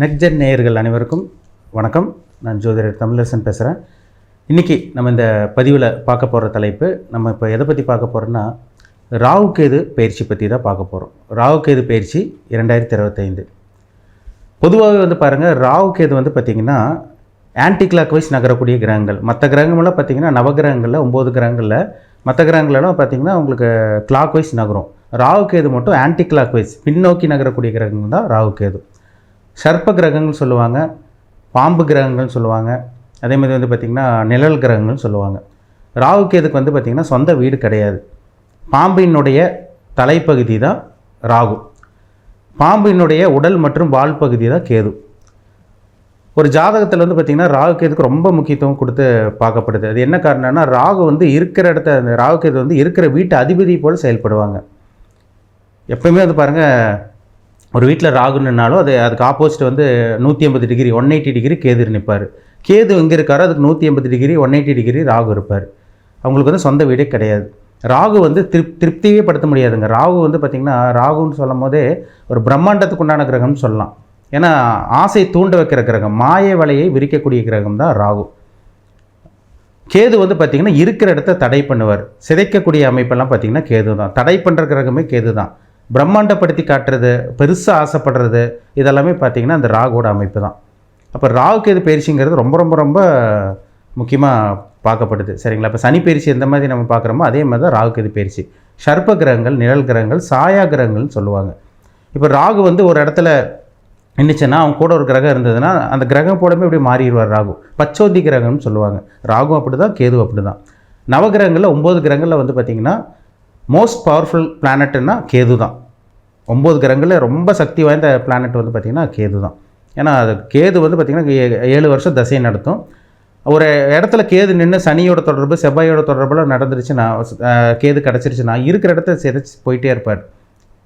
நெக்ஜென் நேயர்கள் அனைவருக்கும் வணக்கம். நான் ஜோதிடர் தமிழரசன் பேசுகிறேன் இன்றைக்கி நம்ம இந்த பதிவில் பார்க்க போகிற தலைப்பு நம்ம இப்போ எதை பற்றி பார்க்க போகிறோன்னா ராகுகேது பயிற்சி பற்றி தான் பார்க்க போகிறோம் ராகுகேது பயிற்சி இரண்டாயிரத்தி இருபத்தைந்து. பொதுவாகவே வந்து பாருங்கள் ராகுகேது வந்து பார்த்திங்கன்னா ஆன்டி கிளாக் வைஸ் நகரக்கூடிய கிரகங்கள். மற்ற கிரகங்கள்லாம் பார்த்திங்கன்னா நவகிரகங்களில் ஒம்பது கிரகங்களில் மற்ற கிரகங்களெல்லாம் பார்த்திங்கன்னா உங்களுக்கு கிளாக் வைஸ் நகரும் ராகுகேது மட்டும் ஆன்டி கிளாக் வைஸ் பின்னோக்கி நகரக்கூடிய கிரகங்கள் தான் ராகுகேது சர்ப்ப கிரகங்கள் சொல்லுவாங்க பாம்பு கிரகங்கள்னு சொல்லுவாங்க. அதே மாதிரி வந்து பார்த்திங்கன்னா நிழல் கிரகங்கள்னு சொல்லுவாங்க. ராகுகேதுக்கு வந்து பார்த்திங்கன்னா சொந்த வீடு கிடையாது. பாம்பினுடைய தலைப்பகுதி தான் ராகு. பாம்பினுடைய உடல் மற்றும் வால் பகுதி தான் கேது. ஒரு ஜாதகத்தில் வந்து பார்த்திங்கன்னா ராகு கேதுக்கு ரொம்ப முக்கியத்துவம் கொடுத்து பார்க்கப்படுது. அது என்ன காரணம்னா ராகு வந்து இருக்கிற இடத்த அந்த ராகு கேது வந்து இருக்கிற வீட்டு அதிபதி போல் செயல்படுவாங்க. எப்பயுமே வந்து பாருங்கள் ஒரு வீட்டில் ராகு நின்னாலும் அது அதுக்கு ஆப்போசிட் வந்து நூற்றி ஐம்பது degree one eighty degree Ketu நிற்பார். கேது எங்கே இருக்காரோ அதுக்கு நூற்றி ஐம்பது degree one eighty degree Rahu இருப்பார். அவங்களுக்கு வந்து சொந்த வீடே கிடையாது. ராகு வந்து திருப் திருப்தியே படுத்த முடியாதுங்க. ராகு வந்து பார்த்திங்கன்னா ராகுன்னு சொல்லும் போதே ஒரு பிரம்மாண்டத்துக்கு உண்டான கிரகம்னு சொல்லலாம். ஏன்னா ஆசை தூண்ட வைக்கிற கிரகம் மாய வலையை விரிக்கக்கூடிய கிரகம் தான் ராகு. கேது வந்து பார்த்திங்கன்னா இருக்கிற இடத்த தடை பண்ணுவார். சிதைக்கக்கூடிய அமைப்பெல்லாம் பார்த்திங்கன்னா கேது தான் தடை பண்ணுற கிரகமே கேது தான் பிரம்மாண்டப்படுத்தி காட்டுறது பெருசாக ஆசைப்படுறது இதெல்லாமே பார்த்திங்கன்னா அந்த ராகோட அமைப்பு தான். அப்போ ராகு கேது பயிற்சிங்கிறது ரொம்ப ரொம்ப ரொம்ப முக்கியமாக பார்க்கப்படுது. சரிங்களா? இப்போ சனி பயிற்சி எந்த மாதிரி நம்ம பார்க்குறோமோ அதே மாதிரி தான் ராகு எது பயிற்சி. சர்ப்ப கிரகங்கள் நிழல் கிரகங்கள் சாயா கிரகங்கள்னு சொல்லுவாங்க. இப்போ ராகு வந்து ஒரு இடத்துல நின்றுச்சுன்னா அவங்க கூட ஒரு கிரகம் இருந்ததுன்னா அந்த கிரகம் போடவே இப்படி மாறிடுவார் ராகு. பச்சோதி கிரகம்னு சொல்லுவாங்க. ராகு அப்படி தான் கேது அப்படி தான் நவகிரகங்களில் ஒம்பது கிரகங்களில் வந்து பார்த்திங்கன்னா மோஸ்ட் பவர்ஃபுல் பிளானட்டுன்னா கேது தான் ஒம்பது கிரகங்களில் ரொம்ப சக்தி வாய்ந்த பிளானட் வந்து பார்த்திங்கன்னா கேது தான் ஏன்னா அது கேது வந்து பார்த்திங்கன்னா ஏ- ஏழு வருஷம் தசையை நடத்தும். ஒரு இடத்துல கேது நின்று சனியோட தொடர்பு செவ்வாயோட தொடர்புலாம் நடந்துருச்சுன்னா கேது கிடச்சிருச்சுன்னா இருக்கிற இடத்த சிதைச்சு போயிட்டே இருப்பார்.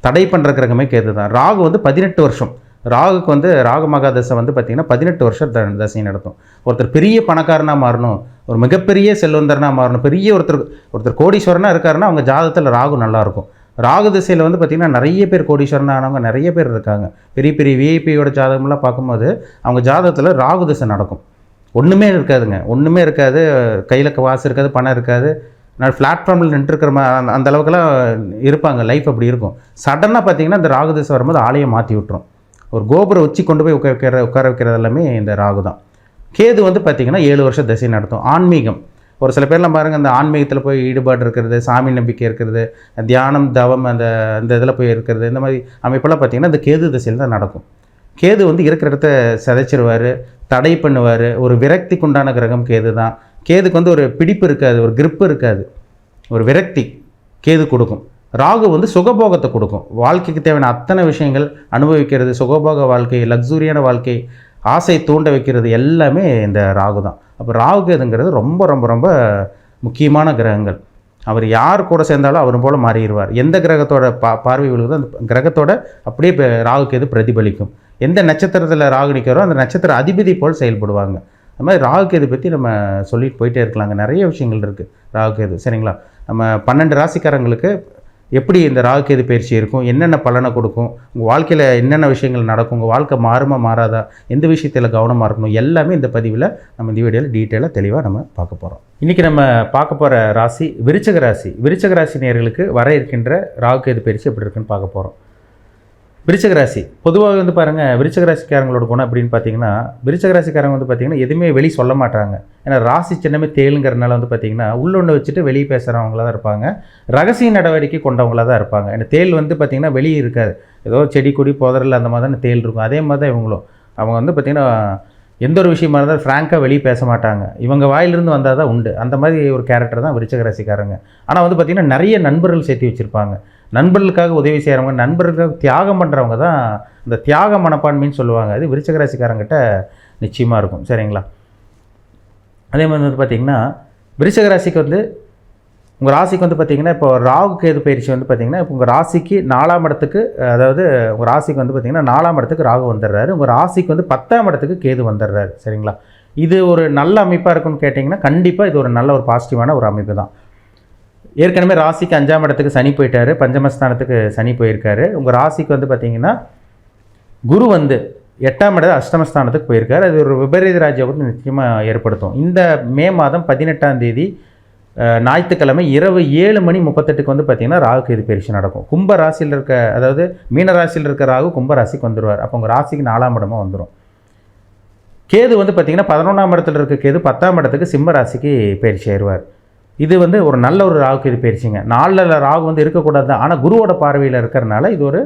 தடை பண்ணுற கிரகமே கேது தான் ராகு வந்து பதினெட்டு வருஷம். ராகுக்கு வந்து ராகு மகாதசை வந்து பார்த்திங்கன்னா பதினெட்டு வருஷம் த தசை நடத்தும் ஒருத்தர் பெரிய பணக்காரனாக மாறணும் ஒரு மிகப்பெரிய செல்வந்தரனாக மாறணும் பெரிய ஒருத்தர் ஒருத்தர் கோடீஸ்வரனாக இருக்காருன்னா அவங்க ஜாதகத்தில் ராகு நல்லாயிருக்கும் ராகு திசையில் வந்து பார்த்திங்கன்னா நிறைய பேர் கோடீஸ்வரன் ஆனவங்க நிறைய பேர் இருக்காங்க. பெரிய பெரிய விஐபியோட ஜாதகம்லாம் பார்க்கும்போது அவங்க ஜாதகத்தில் ராகு திசை நடக்கும். ஒன்றுமே இருக்காதுங்க. ஒன்றுமே இருக்காது. கையில் வாசு இருக்காது பணம் இருக்காது. நான் பிளாட்ஃபார்மில் நின்றுருக்கிற மாதிரி அந்த அந்த அளவுக்குலாம் இருப்பாங்க. லைஃப் அப்படி இருக்கும். சடனாக பார்த்தீங்கன்னா இந்த ராகு திசை வரும்போது ஆலயம் மாற்றி விட்டுரும். ஒரு கோபுரம் உச்சி கொண்டு போய் உட்கார வைக்கிற உட்கார வைக்கிறது எல்லாமே இந்த ராகு தான். கேது வந்து பார்த்திங்கன்னா ஏழு வருஷம் திசை நடத்தும். ஆன்மீகம். ஒரு சில பேர்லாம் பாருங்கள் அந்த ஆன்மீகத்தில் போய் ஈடுபாடு இருக்கிறது சாமி நம்பிக்கை இருக்கிறது தியானம் தவம் அந்த அந்த இதில் போய் இருக்கிறது இந்த மாதிரி அமைப்பெல்லாம் பார்த்திங்கன்னா இந்த கேது திசையில் தான் நடக்கும். கேது வந்து இருக்கிற இடத்த சிதைச்சிருவார் தடை பண்ணுவார். ஒரு விரக்திக்கு உண்டான கிரகம் கேது தான். கேதுக்கு வந்து ஒரு பிடிப்பு இருக்காது ஒரு கிரிப்பு இருக்காது. ஒரு விரக்தி கேது கொடுக்கும். ராகு வந்து சுகபோகத்தை கொடுக்கும். வாழ்க்கைக்கு தேவையான அத்தனை விஷயங்கள் அனுபவிக்கிறது. சுகபோக வாழ்க்கை லக்ஸூரியான வாழ்க்கை ஆசை தூண்ட வைக்கிறது எல்லாமே இந்த ராகு தான். அப்போ ராகு கேதுங்கிறது ரொம்ப ரொம்ப ரொம்ப முக்கியமான கிரகங்கள். அவர் யார் கூட சேர்ந்தாலும் அவர் போல் மாறிடுவார். எந்த கிரகத்தோட பா பார்வை விழுகுதோ அந்த கிரகத்தோட அப்படியே ராகுக்கு ராகு கேது பிரதிபலிக்கும். எந்த நட்சத்திரத்தில் ராகு நிற்கிறோ அந்த நட்சத்திர அதிபதி போல் செயல்படுவாங்க. அது மாதிரி ராகு பற்றி நம்ம சொல்லிட்டு போயிட்டே இருக்கலாங்க. நிறைய விஷயங்கள் இருக்குது ராகு கேது சரிங்களா? நம்ம பன்னெண்டு ராசிக்காரங்களுக்கு எப்படி இந்த ராகு கேது பயிற்சி இருக்கும்? என்னென்ன பலனை கொடுக்கும்? உங்கள் வாழ்க்கையில் என்னென்ன விஷயங்கள் நடக்கும்? உங்கள் வாழ்க்கை மாறுமா மாறாதா? எந்த விஷயத்தில் கவனமாக இருக்கணும்? எல்லாமே இந்த பதிவில் நம்ம இந்த வீடியோவில் டீட்டெயிலாக தெளிவாக நம்ம பார்க்க போகிறோம் இன்றைக்கி நம்ம பார்க்க போகிற ராசி விருச்சக ராசி. விருச்சக ராசி நேர்களுக்கு வர இருக்கின்ற ராகு கேது பயிற்சி எப்படி இருக்குன்னு பார்க்க போகிறோம் விருச்சக ராசி. பொதுவாக வந்து பாருங்கள் விருச்சக ராசிக்காரங்களோட குணம் அப்படின்னு பார்த்தீங்கன்னா விருச்சக ராசிக்காரங்க வந்து பார்த்தீங்கன்னா எதுவுமே வெளியே சொல்ல மாட்டாங்க ஏன்னா ராசி சின்னமே தேளுங்கிறனால வந்து பார்த்தீங்கன்னா உள்ளொன்று வச்சுட்டு வெளியே பேசுகிறவங்களா தான் இருப்பாங்க. ரகசிய நடவடிக்கை கொண்டவங்களா தான் இருப்பாங்க. ஏன்னா தேள் வந்து பார்த்திங்கன்னா வெளியே இருக்காது. ஏதோ செடி கொடி புதரில் அந்த மாதிரி தான் தேள் இருக்கும். அதே மாதிரி தான் இவங்களும். அவங்க வந்து பார்த்திங்கன்னா எந்த ஒரு விஷயமா இருந்தாலும் ஃப்ராங்காக வெளியே பேச மாட்டாங்க. இவங்க வாயிலிருந்து வந்தால் தான் உண்டு. அந்த மாதிரி ஒரு கேரக்டர் தான் விருச்சக ராசிக்காரங்க. ஆனால் வந்து பார்த்திங்கன்னா நிறைய நண்பர்கள் சேர்த்து வச்சுருப்பாங்க. நண்பர்களுக்காக உதவி செய்கிறவங்க நண்பர்களுக்காக தியாகம் பண்ணுறவங்க தான் இந்த தியாக மனப்பான்மைன்னு சொல்லுவாங்க. அது விருச்சகராசிக்காரங்கிட்ட நிச்சயமாக இருக்கும். சரிங்களா? அதே மாதிரி வந்து பார்த்திங்கன்னா விருச்சகராசிக்கு வந்து உங்கள் ராசிக்கு வந்து பார்த்திங்கன்னா இப்போ ராகு கேது பயிற்சி வந்து பார்த்தீங்கன்னா இப்போ உங்கள் ராசிக்கு நாலாம் இடத்துக்கு அதாவது உங்கள் ராசிக்கு வந்து பார்த்தீங்கன்னா நாலாம் இடத்துக்கு ராகு வந்துடுறாரு உங்கள் ராசிக்கு வந்து பத்தாம் இடத்துக்கு கேது வந்துடுறாரு சரிங்களா? இது ஒரு நல்ல அமைப்பாக இருக்குன்னு கேட்டிங்கன்னா கண்டிப்பாக இது ஒரு நல்ல ஒரு பாசிட்டிவான ஒரு அமைப்பு தான். ஏற்கனவே ராசிக்கு அஞ்சாம் இடத்துக்கு சனி போயிட்டாரு பஞ்சமஸ்தானத்துக்கு சனி போயிருக்காரு. உங்கள் ராசிக்கு வந்து பார்த்தீங்கன்னா குரு வந்து எட்டாம் இடம் அஷ்டமஸ்தானத்துக்கு போயிருக்காரு. அது ஒரு விபரீத ராஜ்யோகத்தை நிச்சயமாக ஏற்படுத்தும். இந்த மே மாதம் பதினெட்டாம் தேதி ஞாயிற்றுக்கிழமை இரவு ஏழு மணி முப்பத்தெட்டுக்கு வந்து பார்த்திங்கன்னா ராகுக்கு இது பயிற்சி நடக்கும். கும்ப ராசியில் இருக்க அதாவது மீன ராசியில் இருக்க ராகு கும்ப ராசிக்கு வந்துடுவார் அப்போ உங்கள் ராசிக்கு நாலாம் இடமாக வந்துடும் கேது வந்து பார்த்திங்கன்னா பதினொன்றாம் இடத்துல இருக்க கேது பத்தாம் இடத்துக்கு சிம்ம ராசிக்கு பயிற்சி ஆயிடுவார். இது வந்து ஒரு நல்ல ஒரு ராகுக்கு இது பயிற்சிங்க நாளில் ராகு வந்து இருக்கக்கூடாது தான் ஆனால் குருவோட பார்வையில் இருக்கிறனால இது ஒரு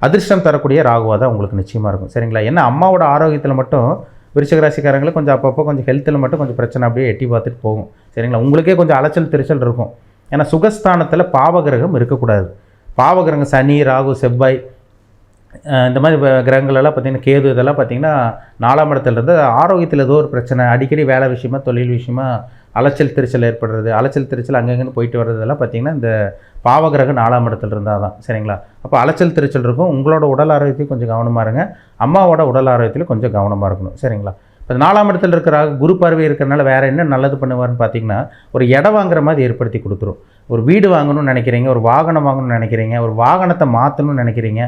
அதிர்ஷ்டம் தரக்கூடிய ராகுவாக தான் உங்களுக்கு நிச்சயமாக இருக்கும். சரிங்களா? ஏன்னா அம்மாவோட ஆரோக்கியத்தில் மட்டும் விருச்சிக கொஞ்சம் அப்பப்போ கொஞ்சம் ஹெல்த்தில் மட்டும் கொஞ்சம் பிரச்சனை அப்படியே எட்டி பார்த்துட்டு போகும். சரிங்களா? உங்களுக்கே கொஞ்சம் அலைச்சல் திருச்சல் இருக்கும். ஏன்னா சுகஸ்தானத்தில் பாவகிரகம் இருக்கக்கூடாது. பாவகிரகம் சனி ராகு செவ்வாய் இந்த மாதிரி கிரகங்களெல்லாம் பார்த்திங்கன்னா பார்த்தீங்கன்னா கேது இதெல்லாம் பார்த்தீங்கன்னா நாலாம் இடத்துலேருந்து ஆரோக்கியத்தில் ஏதோ ஒரு பிரச்சனை அடிக்கடி வேலை விஷயமா தொழில் விஷயமா அலைச்சல் திருச்சல் ஏற்படுறது அலைச்சல் திருச்சல் அங்கங்கன்னு போயிட்டு வர்றதெல்லாம் பார்த்தீங்கன்னா இந்த பாவகிரகம் நாலாம் இடத்துல இருந்தால் தான் சரிங்களா? அப்போ அலைச்சல் திருச்சல் இருக்கும். உங்களோட உடல் ஆரோக்கியத்தையும் கொஞ்சம் கவனமாக இருங்க. அம்மாவோட உடல் ஆரோக்கியத்திலும் கொஞ்சம் கவனமாக இருக்கணும் சரிங்களா? இப்போ நாலாம் இடத்துல இருக்கிற குரு பார்வை இருக்கிறனால வேறு என்ன நல்லது பண்ணுவார்னு பார்த்தீங்கன்னா ஒரு இடம் வாங்குற மாதிரி ஏற்படுத்தி கொடுத்துரும். ஒரு வீடு வாங்கணும்னு நினைக்கிறீங்க ஒரு வாகனம் வாங்கணும்னு நினைக்கிறீங்க ஒரு வாகனத்தை மாற்றணும்னு நினைக்கிறீங்க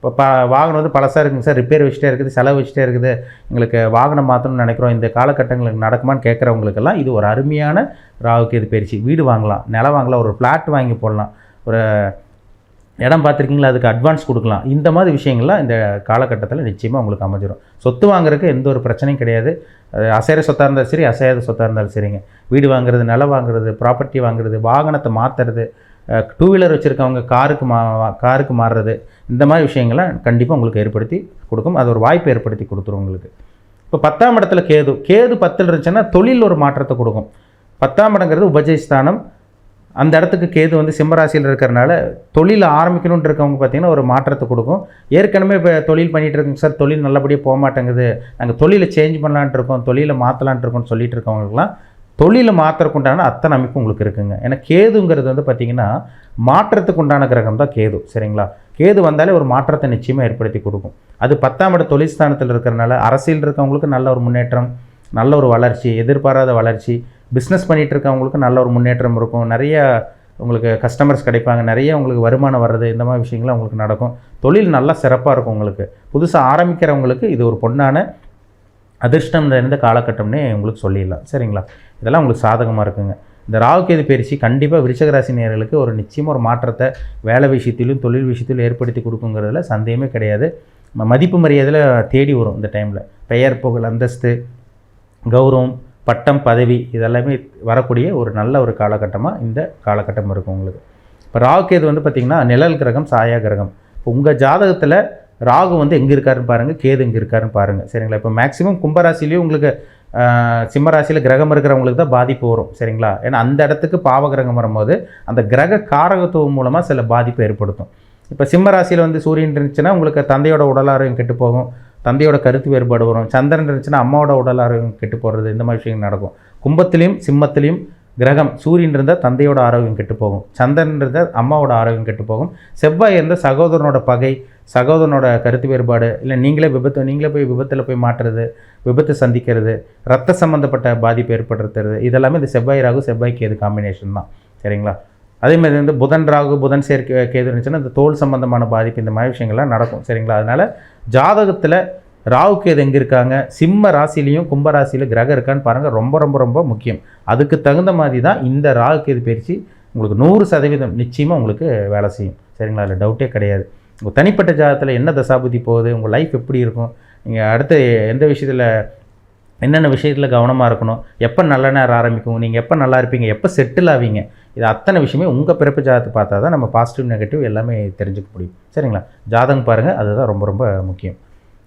இப்போ ப வாகனம் வந்து பழசாக இருக்குங்க சார். ரிப்பேர் வச்சுட்டே இருக்குது செலவு வச்சுட்டே இருக்குது. எங்களுக்கு வாகனம் மாற்றணும்னு நினைக்கிறோம். இந்த காலகட்டங்களுக்கு நடக்குமான்னு கேட்குறவங்களுக்கெல்லாம் இது ஒரு அருமையான ராவுக்கு இது பயிற்சி. வீடு வாங்கலாம் நிலம் வாங்கலாம் ஒரு ஃப்ளாட் வாங்கி போடலாம். ஒரு இடம் பார்த்துருக்கீங்களா? அதுக்கு அட்வான்ஸ் கொடுக்கலாம். இந்த மாதிரி விஷயங்கள்லாம் இந்த காலகட்டத்தில் நிச்சயமாக உங்களுக்கு அமைஞ்சிரும். சொத்து வாங்குறதுக்கு எந்த ஒரு பிரச்சனையும் கிடையாது. அது அசைகிற சொத்தாக இருந்தாலும் சரி அசையாத சொத்தாக இருந்தாலும் சரிங்க. வீடு வாங்குறது நிலம் வாங்குறது ப்ராப்பர்ட்டி வாங்குறது வாகனத்தை மாற்றுறது டூ வீலர் வச்சுருக்கவங்க காருக்கு மா காருக்கு மாறுறது இந்த மாதிரி விஷயங்கள்லாம் கண்டிப்பாக உங்களுக்கு ஏற்படுத்தி கொடுக்கும். அது ஒரு வாய்ப்பு ஏற்படுத்தி கொடுத்துரும் உங்களுக்கு. இப்போ பத்தாம் இடத்துல கேது. கேது பத்தில் இருந்துச்சுன்னா தொழில் ஒரு மாற்றத்தை கொடுக்கும். பத்தாம் இடங்கிறது உபஜயஸ்தானம். அந்த இடத்துக்கு கேது வந்து சிம்மராசியில் இருக்கிறனால தொழில் ஆரம்பிக்கணும்னு இருக்கவங்க பார்த்தீங்கன்னா ஒரு மாற்றத்தை கொடுக்கும். ஏற்கனவே இப்போ தொழில் பண்ணிகிட்டு இருக்கோங்க சார். தொழில் நல்லபடியாக போக மாட்டேங்குது. நாங்கள் தொழிலை சேஞ்ச் பண்ணலான்ட்டு இருக்கோம். தொழிலை மாற்றலான்ட்டு இருக்கோம்னு சொல்லிட்டு இருக்கவங்களுக்குலாம் தொழிலை மாற்றுறதுக்கு உண்டான அத்தனை அமைப்பு உங்களுக்கு இருக்குங்க. ஏன்னா கேதுங்கிறது வந்து பார்த்திங்கன்னா மாற்றத்துக்கு உண்டான கிரகம் தான் கேது சரிங்களா? கேது வந்தாலே ஒரு மாற்றத்தை நிச்சயமாக ஏற்படுத்தி கொடுக்கும். அது பத்தாம் இட தொழில்ஸ்தானத்தில் இருக்கிறனால அரசியல் இருக்கவங்களுக்கு நல்ல ஒரு முன்னேற்றம் நல்ல ஒரு வளர்ச்சி எதிர்பாராத வளர்ச்சி பிஸ்னஸ் பண்ணிகிட்டு இருக்கவங்களுக்கு நல்ல ஒரு முன்னேற்றம் இருக்கும். நிறைய உங்களுக்கு கஸ்டமர்ஸ் கிடைப்பாங்க. நிறைய உங்களுக்கு வருமானம் வர்றது இந்த மாதிரி விஷயங்கள்லாம் உங்களுக்கு நடக்கும். தொழில் நல்லா சிறப்பாக இருக்கும் உங்களுக்கு. புதுசாக ஆரம்பிக்கிறவங்களுக்கு இது ஒரு பொண்ணான அதிர்ஷ்டம் நிறைந்த காலகட்டம்னே உங்களுக்கு சொல்லிடலாம். சரிங்களா? இதெல்லாம் உங்களுக்கு சாதகமாக இருக்குங்க. இந்த ராகுகேது பயிற்சி கண்டிப்பாக விருச்சகராசி நேர்களுக்கு ஒரு நிச்சயமாக ஒரு மாற்றத்தை வேலை விஷயத்திலும் தொழில் விஷயத்திலும் ஏற்படுத்தி கொடுக்குங்கிறதுல சந்தேகமே கிடையாது. மதிப்பு மரியாதையில் தேடி வரும் இந்த டைமில் பெயர் புகழ் அந்தஸ்து கௌரவம் பட்டம் பதவி இதெல்லாமே வரக்கூடிய ஒரு நல்ல ஒரு காலகட்டமாக இந்த காலகட்டம் இருக்கும் உங்களுக்கு. இப்போ ராகுகேது வந்து பார்த்திங்கன்னா நிழல் கிரகம் சாயா கிரகம். இப்போ உங்கள் ஜாதகத்தில் ராகு வந்து எங்கே இருக்காருன்னு பாருங்கள் கேது எங்கே இருக்காருன்னு பாருங்கள் சரிங்களா? இப்போ மேக்ஸிமம் கும்பராசிலேயும் உங்களுக்கு சிம்மராசியில் கிரகம் இருக்கிறவங்களுக்கு தான் பாதிப்பு வரும். சரிங்களா? ஏன்னா அந்த இடத்துக்கு பாவ கிரகம் வரும்போது அந்த கிரக காரகத்துவம் மூலமாக சில பாதிப்பு ஏற்படுத்தும். இப்போ சிம்மராசியில் வந்து சூரியன் இருந்துச்சுன்னா உங்களுக்கு தந்தையோட உடல் ஆரோக்கியம் கெட்டு போகும். தந்தையோட கருத்து வேறுபாடு வரும். சந்திரன் இருந்துச்சுன்னா அம்மாவோட உடல் ஆரோக்கியம் கெட்டு போகிறது இந்த மாதிரி விஷயங்கள் நடக்கும். கும்பத்திலையும் சிம்மத்திலையும் கிரகம் சூரியன் இருந்தால் தந்தையோட ஆரோக்கியம் கெட்டு போகும். சந்திரன் இருந்தால் அம்மாவோட ஆரோக்கியம் கெட்டு போகும். செவ்வாய் இருந்தால் சகோதரனோட பகை சகோதரனோட கருத்து வேறுபாடு இல்லை நீங்களே விபத்து நீங்களே போய் விபத்தில் போய் மாட்டுறது விபத்து சந்திக்கிறது ரத்த சம்மந்தப்பட்ட பாதிப்பு ஏற்படுத்துறது இதெல்லாமே இந்த செவ்வாய் ராகு செவ்வாய் கேது காம்பினேஷன் தான். சரிங்களா? அதே மாதிரி வந்து புதன் ராகு புதன் சேர்க்கை கேது இருந்துச்சுன்னா இந்த தோல் சம்பந்தமான பாதிப்பு இந்த மாதிரி விஷயங்கள்லாம் நடக்கும். சரிங்களா? அதனால் ஜாதகத்தில் ராவுக்கு எது எங்கே இருக்காங்க? சிம்ம ராசிலையும் கும்ப ராசியில் கிரகம் இருக்கான்னு பாருங்கள் ரொம்ப ரொம்ப ரொம்ப முக்கியம். அதுக்கு தகுந்த மாதிரி தான் இந்த ராகுக்கு எது பயிற்சி உங்களுக்கு நூறு சதவீதம் நிச்சயமாக உங்களுக்கு வேலை செய்யும். சரிங்களா? அதில் டவுட்டே கிடையாது. உங்கள் தனிப்பட்ட ஜாதகத்தில் என்ன தசாபுதி போகுது? உங்கள் லைஃப் எப்படி இருக்கும்? நீங்கள் அடுத்து எந்த விஷயத்தில் என்னென்ன விஷயத்தில் கவனமாக இருக்கணும்? எப்போ நல்ல நேரம் ஆரம்பிக்கும்? நீங்கள் எப்போ நல்லா இருப்பீங்க? எப்போ செட்டில் ஆவீங்க? இது அத்தனை விஷயமே உங்கள் பிறப்பு ஜாதகத்தை பார்த்தா தான் நம்ம பாசிட்டிவ் நெகட்டிவ் எல்லாமே தெரிஞ்சுக்க முடியும். சரிங்களா? ஜாதகம் பாருங்கள் அதுதான் ரொம்ப ரொம்ப முக்கியம்.